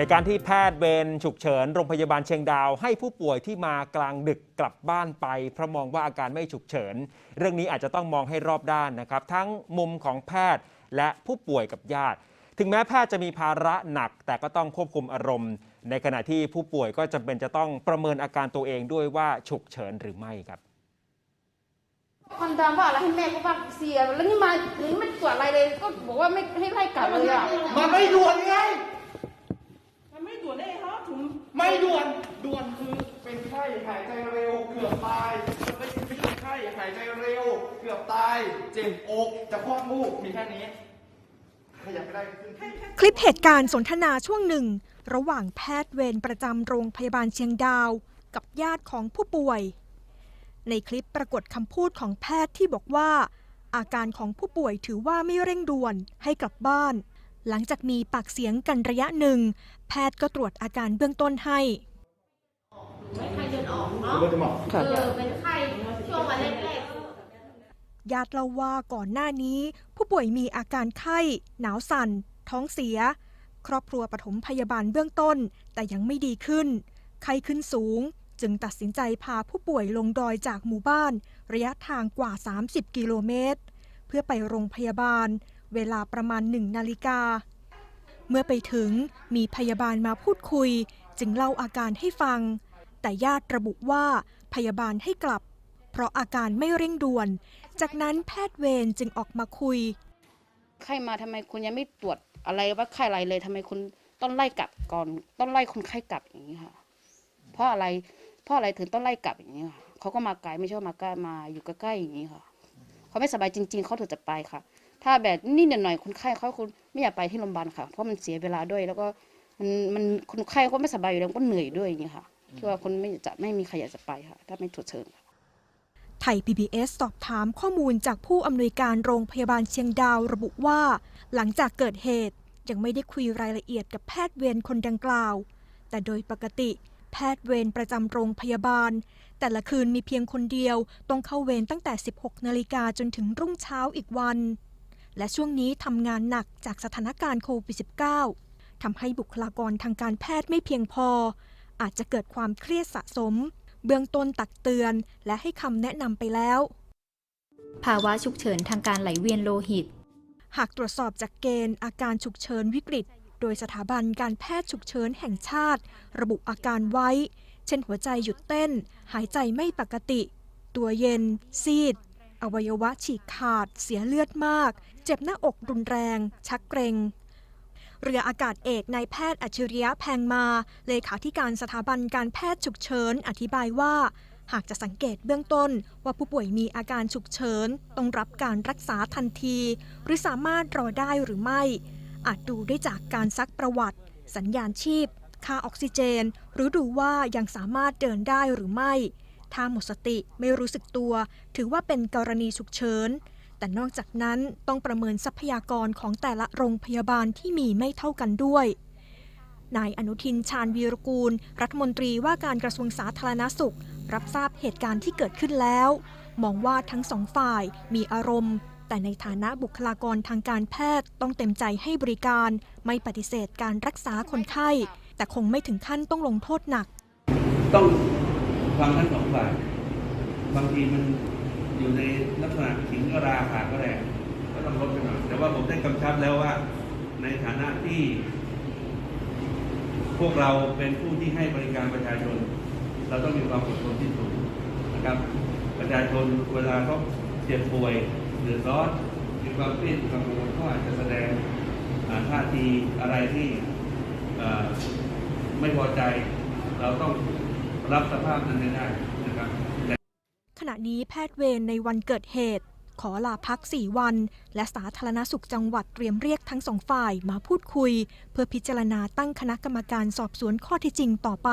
เหตุการณ์ที่แพทย์เวรฉุกเฉินโรงพยาบาลเชียงดาว ให้ผู้ป่วยที่มากลางดึกกลับบ้านไป เพราะมองว่าอาการไม่ฉุกเฉิน เรื่องนี้อาจจะต้องมองให้รอบด้านนะครับ ทั้งมุมของแพทย์และผู้ป่วยกับญาติ ถึงแม้แพทย์จะมีภาระหนัก แต่ก็ต้องควบคุมอารมณ์ ในขณะที่ผู้ป่วยก็จำเป็นจะต้องประเมินอาการตัวเองด้วยว่าฉุกเฉินหรือไม่ครับมันถามว่าอะไรให้แม่ก็ว่าเสียแล้วนี่มาถึงไม่ตรวจอะไรเลยก็บอกว่าไม่ให้ไล่กลับเลยอะมันไม่ด่วนไง มันไม่ด่วนได้ไงเขาถึง ไม่ด่วนด่วนคือเป็นไข้หายใจเร็วเกือบตายไม่ใช่ไม่ใช่ไข้หายใจเร็ว เกือบตาย เจ็บอกจะคลอดลูกมีแค่นี้ขยับไม่ได้ขึ้นคลิปเหตุการณ์สนทนาช่วงหนึ่ง ระหว่างแพทย์เวรประจำโรงพยาบาลเชียงดาว กับญาติของผู้ป่วย ในคลิปปรากฏคำพูดของแพทย์ที่บอกว่า อาการของผู้ป่วยถือว่าไม่เร่งด่วนให้กลับบ้าน หลังจากมีปากเสียงกันระยะหนึ่ง แพทย์ก็ตรวจอาการเบื้องต้นให้ ไม่ไข้เดินออกเนาะก็จะบอกเออเป็นไข้ช่วงวันแรกญาติเล่าว่าก่อนหน้านี้ ผู้ป่วยมีอาการไข้ หนาวสั่น ท้องเสีย ครอบครัวปฐมพยาบาลเบื้องต้น แต่ยังไม่ดีขึ้น ไข้ขึ้นสูง จึงตัดสินใจพาผู้ป่วยลงดอยจากหมู่บ้าน ระยะทางกว่า 30 กิโลเมตร เพื่อไปโรงพยาบาล เวลาประมาณหนึ่งนาฬิกา เมื่อไปถึงมีพยาบาลมาพูดคุย จึงเล่าอาการให้ฟัง แต่ญาติระบุว่าพยาบาลให้กลับ เพราะอาการไม่เร่งด่วน จากนั้นแพทย์เวรจึงออกมาคุย ไข้มาทำไมคุณยังไม่ตรวจอะไรว่าไข้อะไรเลยทำไมคุณต้องไล่กลับก่อนต้องไล่คนไข้กลับอย่างนี้ค่ะ เพราะอะไรเพราะอะไรถึงต้องไล่กลับอย่างนี้ค่ะเขาก็มาไกลไม่ใช่มาใกล้มาอยู่ใกล้ๆอย่างนี้ค่ะเขาไม่สบายจริง ๆเขาถึงจะไปค่ะ ถ้าแบบนี่หน่อยๆคนไข้เขาคุณไม่อยากไปที่โรงพยาบาลค่ะ เพราะมันเสียเวลาด้วย แล้วก็มันมันคนไข้เขาไม่สบายอยู่แล้วก็เหนื่อยด้วยอย่างนี้ค่ะคือว่าคนไม่จะไม่มีใครอยากจะไปค่ะ ถ้าไม่ถูกเชิญค่ะไทย PBS สอบถามข้อมูลจากผู้อำนวยการโรงพยาบาลเชียงดาวระบุว่า หลังจากเกิดเหตุยังไม่ได้คุยรายละเอียดกับแพทย์เวรคนดังกล่าว แต่โดยปกติ แพทย์เวรประจำโรงพยาบาล แต่ละคืนมีเพียงคนเดียว ต้องเข้าเวรตั้งแต่ 16 นาฬิกาจนถึงรุ่งเช้าอีกวัน และช่วงนี้ทำงานหนักจากสถานการณ์โควิด -19 ทำให้บุคลากรทางการแพทย์ไม่เพียงพอ อาจจะเกิดความเครียดสะสม เบื้องต้นตักเตือนและให้คำแนะนำไปแล้ว ภาวะฉุกเฉินทางการไหลเวียนโลหิต หากตรวจสอบจากเกณฑ์อาการฉุกเฉินวิกฤต โดยสถาบันการแพทย์ฉุกเฉินแห่งชาติ ระบุอาการไว้ เช่นหัวใจหยุดเต้น หายใจไม่ปกติ ตัวเย็น ซีด อวัยวะฉีกขาด เสียเลือดมาก เจ็บหน้าอกรุนแรง ชักเกร็งเรืออากาศเอกนายแพทย์อัจฉริยะแพงมา เลขาธิการสถาบันการแพทย์ฉุกเฉินอธิบายว่า หากจะสังเกตเบื้องต้นว่าผู้ป่วยมีอาการฉุกเฉิน ต้องรับการรักษาทันที หรือสามารถรอได้หรือไม่ อาจดูได้จากการซักประวัติ สัญญาณชีพ ค่าออกซิเจน หรือดูว่ายังสามารถเดินได้หรือไม่ ถ้าหมดสติไม่รู้สึกตัว ถือว่าเป็นกรณีฉุกเฉิน แต่นอกจากนั้นต้องประเมินทรัพยากรของแต่ละโรงพยาบาลที่มีไม่เท่ากันด้วยนายอนุทินชาญวีรกูล รัฐมนตรีว่าการกระทรวงสาธารณสุข รับทราบเหตุการณ์ที่เกิดขึ้นแล้ว มองว่าทั้งสองฝ่ายมีอารมณ์ แต่ในฐานะบุคลากรทางการแพทย์ต้องเต็มใจให้บริการ ไม่ปฏิเสธการรักษาคนไข้ แต่คงไม่ถึงขั้นต้องลงโทษหนัก ต้อง ฟังทั้งสองฝ่ายบางทีมันอยู่ในลักษณะขิงก็ราขาก็แรงก็ต้องลดไปหน่อยแต่ว่าผมได้กำชับแล้วว่า ในฐานะที่ พวกเราเป็นผู้ที่ให้บริการประชาชน เราต้องมีความอดทนที่สูงนะครับ ประชาชนเวลาเขาเจ็บป่วยหรือร้อนมีความเครียดความกังวลเขาอาจจะแสดงท่าทีอะไรที่ไม่พอใจ เราต้อง รับสภาพนั้นไม่ได้นะครับขณะนี้แพทย์เวรในวันเกิดเหตุ ขอลาพัก 4 วัน และสาธารณสุขจังหวัดเตรียมเรียกทั้งสองฝ่ายมาพูดคุย เพื่อพิจารณาตั้งคณะกรรมการสอบสวนข้อเท็จจริงต่อไป